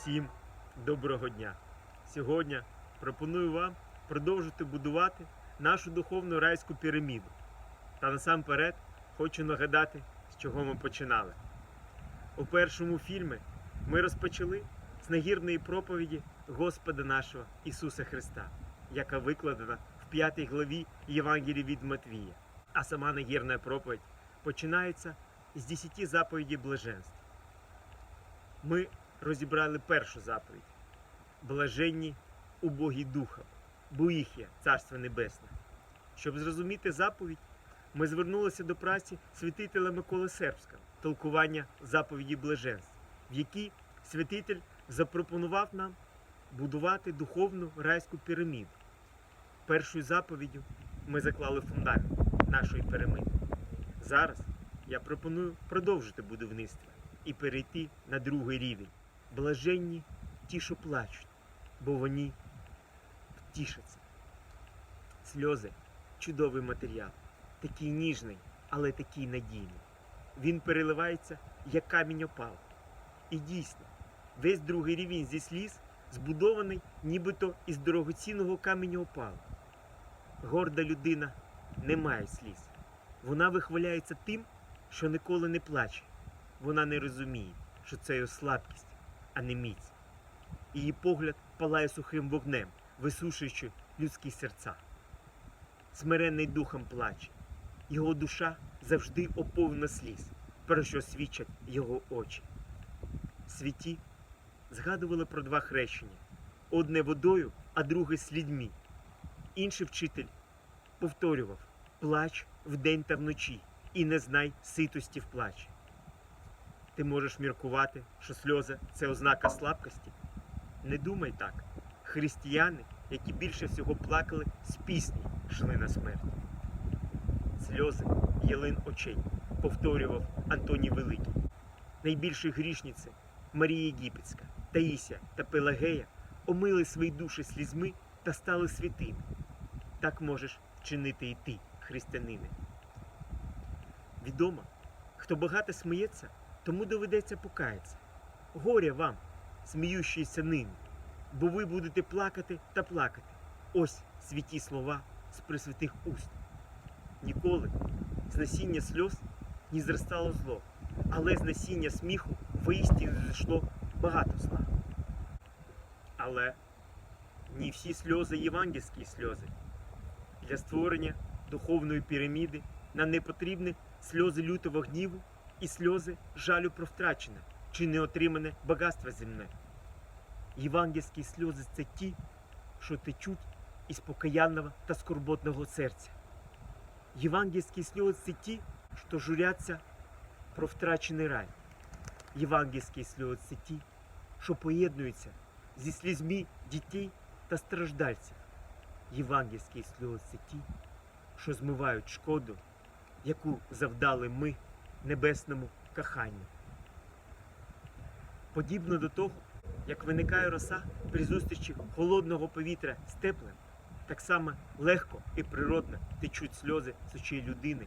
Всім доброго дня! Сьогодні пропоную вам продовжити будувати нашу духовну райську піраміду. Та насамперед хочу нагадати, з чого ми починали. У першому фільмі ми розпочали з нагірної проповіді Господа нашого Ісуса Христа, яка викладена в п'ятій главі Євангелії від Матвія. А сама нагірна проповідь починається з десяти заповідей блаженств. Ми розібрали першу заповідь блаженні убогі духом, бо їх є Царство Небесне. Щоб зрозуміти заповідь, ми звернулися до праці святителя Миколи Сербського, толкування заповіді блаженств, в якій святитель запропонував нам будувати духовну райську піраміду. Першою заповіддю ми заклали фундамент нашої піраміди. Зараз я пропоную продовжити будівництво і перейти на другий рівень. Блаженні ті, що плачуть, бо вони втішаться. Сльози чудовий матеріал, такий ніжний, але такий надійний. Він переливається, як камінь опал. І дійсно, весь другий рівень зі сліз збудований нібито із дорогоцінного каменю опалу. Горда людина не має сліз. Вона вихваляється тим, що ніколи не плаче. Вона не розуміє, що це його слабкість, а не міць. Її погляд палає сухим вогнем, висушуючи людські серця. Смиренний духом плаче. Його душа завжди оповна сліз, про що свідчать його очі. Святі згадували про два хрещення: одне водою, а друге слідьми. Інший вчитель повторював плач вдень та вночі, і не знай ситості в плачі. Ти можеш міркувати, що сльози це ознака слабкості. Не думай так. Християни, які більше всього плакали, з пісні йшли на смерть. Сльози ялин очей, повторював Антоній Великий. Найбільші грішниці Марія Єгипетська, Таїся та Пелагея омили свої душі слізьми та стали святими. Так можеш вчинити і ти, християнине. Відомо, хто багато сміється, тому доведеться покаятися. Горя вам, сміющіся нині, бо ви будете плакати та плакати. Ось святі слова з присвятих уст. Ніколи з насіння сльоз не зростало зло, але з насіння сміху воістину зійшло багато зла. Але не всі сльози євангельські сльози. Для створення духовної піраміди нам не потрібні сльози лютого гніву і сльози жалю про втрачене чи неотримане багатство земне. Євангельські сльози це ті, що течуть із покаянного та скорботного серця. Євангельські сльози це ті, що журяться про втрачений рай. Євангельські сльози це ті, що поєднуються зі слізьми дітей та страждальців. Євангельські сльози це ті, що змивають шкоду, яку завдали ми небесному коханню. Подібно до того, як виникає роса при зустрічі холодного повітря з теплим, так само легко і природно течуть сльози з очей людини,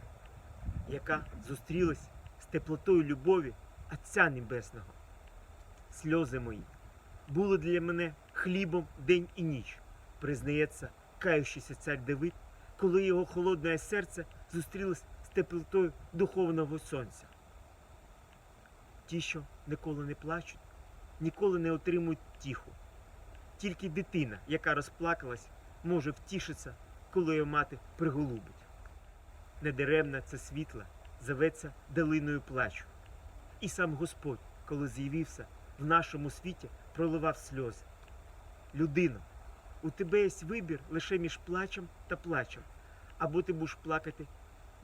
яка зустрілась з теплотою любові Отця Небесного. Сльози мої були для мене хлібом день і ніч, признається каючийся цар Давид, коли його холодне серце зустрілось теплотою духовного сонця. Ті, що ніколи не плачуть, ніколи не отримують тіху. Тільки дитина, яка розплакалась, може втішитися, коли її мати приголубить. Недаремне це світло зоветься долиною плачу. І сам Господь, коли з'явився в нашому світі, проливав сльози. Людино, у тебе є вибір лише між плачем та плачем, або ти будеш плакати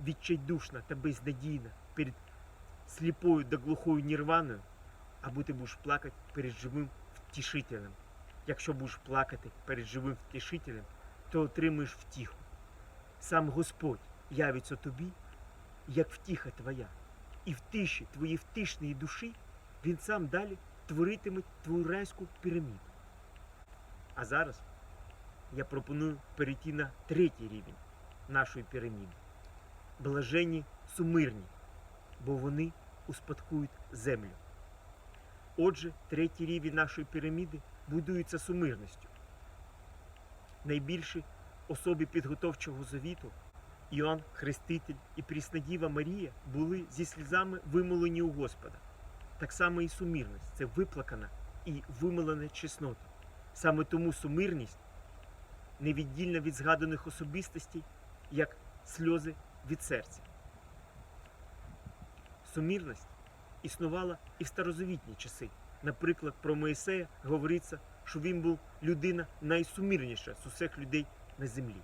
відчайдушно та безнадійно перед сліпою та глухою нірваною, або ти будеш плакати перед живим втішителем. Якщо будеш плакати перед живим втішителем, то отримаєш втіху. Сам Господь явиться тобі, як втіха твоя, і в тиші твоєї втишної душі Він сам далі творитиме твою райську піраміду. А зараз я пропоную перейти на третій рівень нашої піраміди. Блаженні сумирні, бо вони успадкують землю. Отже, третій рівень нашої піраміди будується сумирністю. Найбільші особи підготовчого завіту Іоанн Хреститель і Пріснодіва Марія були зі слізами вимолені у Господа. Так само і сумірність це виплакана і вимолена чеснота. Саме тому сумирність невіддільна від згаданих особистостей, як сльози від серця. Сумірність існувала і в старозавітні часи. Наприклад, про Моїсея говориться, що він був людина найсумірніша з усіх людей на землі.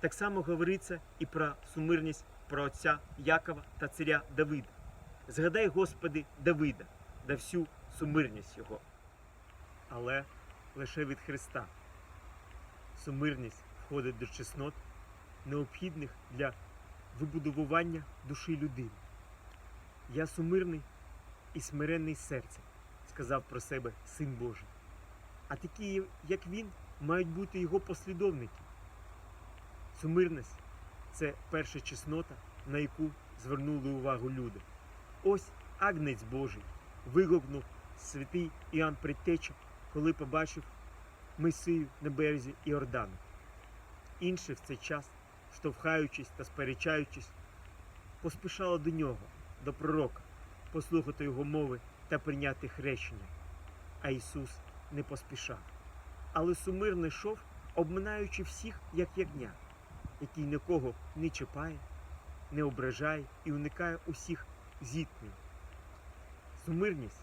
Так само говориться і про сумирність про отця Якова та царя Давида. Згадай, Господи, Давида да всю сумирність його. Але лише від Христа. Сумирність входить до чеснот, необхідних для вибудовування душі людини. Я сумирний і смиренний серцем, сказав про себе Син Божий. А такі, як він, мають бути його послідовники. Сумирність це перша чеснота, на яку звернули увагу люди. Ось агнець Божий вигукнув святий Іоанн Предтеча, коли побачив Месію на березі Іордану. Інші в цей час, штовхаючись та сперечаючись, поспішали до нього, до пророка, послухати його мови та прийняти хрещення. А Ісус не поспішав. Але сумирно йшов, обминаючи всіх, як ягня, який нікого не чіпає, не ображає і уникає усіх зіткнень. Сумирність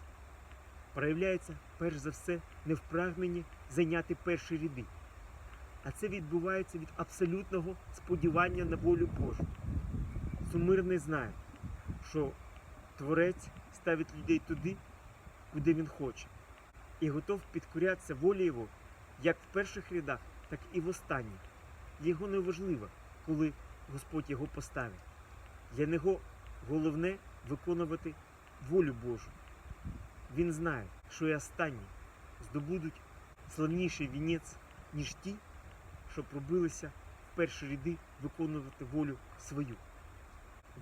проявляється перш за все не в прагненні зайняти перші ряди, а це відбувається від абсолютного сподівання на волю Божу. Сумирний знає, що Творець ставить людей туди, куди він хоче, і готов підкорятися волі Його як в перших рядах, так і в останніх. Його не важливо, коли Господь його поставить. Для нього головне виконувати волю Божу. Він знає, що і останні здобудуть славніший вінець, ніж ті, що пробилися в перші ряди виконувати волю свою.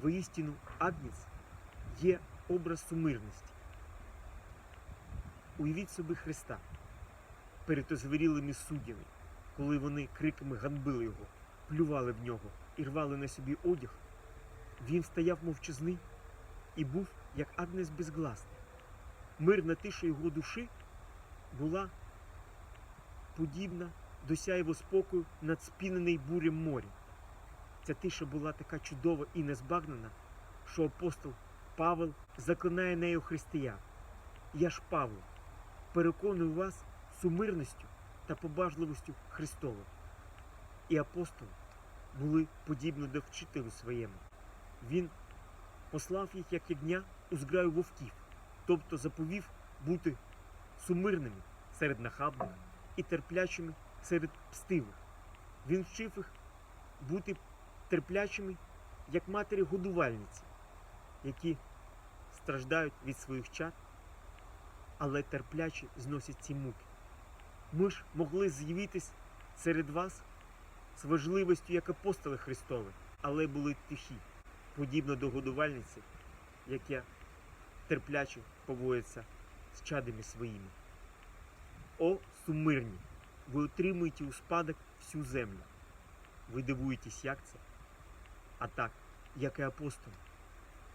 Воістину Агнець є образ сумирності. Уявіть собі Христа перед озвірілими суддями, коли вони криками ганбили його, плювали в нього і рвали на собі одяг. Він стояв мовчазний і був як Агнець безгласний. Мирна тиша його душі була подібна до сяєво спокою над спінений бурем морем. Ця тиша була така чудова і незбагнена, що апостол Павел заклинає нею християн. Я ж Павло, переконую вас сумирністю та побажливістю Христовою. І апостоли були подібні до вчителю своєму. Він послав їх як ягня у зграю вовків, тобто заповів бути сумирними серед нахабних і терплячими серед пстивих. Він вчив їх бути терплячими, як матері годувальниці, які страждають від своїх чад, але терпляче зносять ці муки. Ми ж могли з'явитись серед вас з важливістю як апостоли Христові, але були тихі, подібно до годувальниці, яка терпляче поводиться з чадами своїми. О, сумирні! Ви отримуєте у спадок всю землю. Ви дивуєтесь, як це? А так, як і апостоли,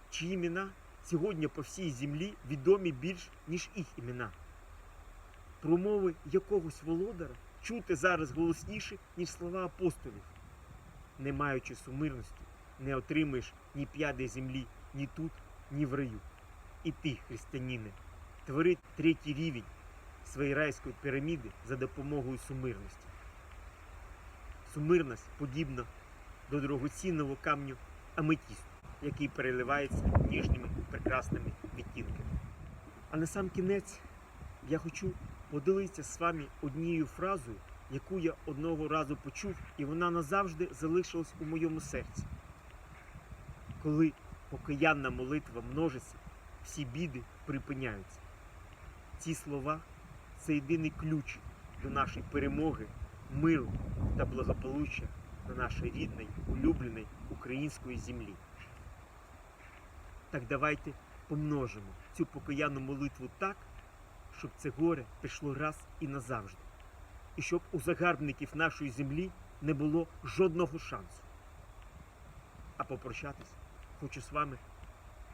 чиї імена сьогодні по всій землі відомі більш, ніж їх імена. Промови якогось володара чути зараз голосніше, ніж слова апостолів. Не маючи сумирності, не отримаєш ні п'яди землі, ні тут, ні в раю. І ти, християнине, твори третій рівень своєї райської піраміди за допомогою сумирності. Сумирність подібна до дорогоцінного камню аметісту, який переливається ніжніми прекрасними відтінками. А на сам кінець я хочу поділитися з вами однією фразою, яку я одного разу почув, і вона назавжди залишилась у моєму серці. Коли покаянна молитва множиться, всі біди припиняються. Ці слова це єдиний ключ до нашої перемоги, миру та благополуччя на нашій рідній, улюбленій української землі. Так давайте помножимо цю покаянну молитву так, щоб це горе пішло раз і назавжди, і щоб у загарбників нашої землі не було жодного шансу. А попрощатись хочу з вами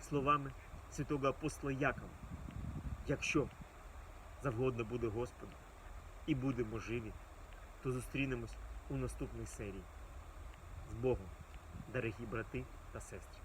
словами святого апостола Якова. Якщо завгодно буде Господу і будемо живі, то зустрінемось у наступній серії. З Богом, дорогі брати та сестри.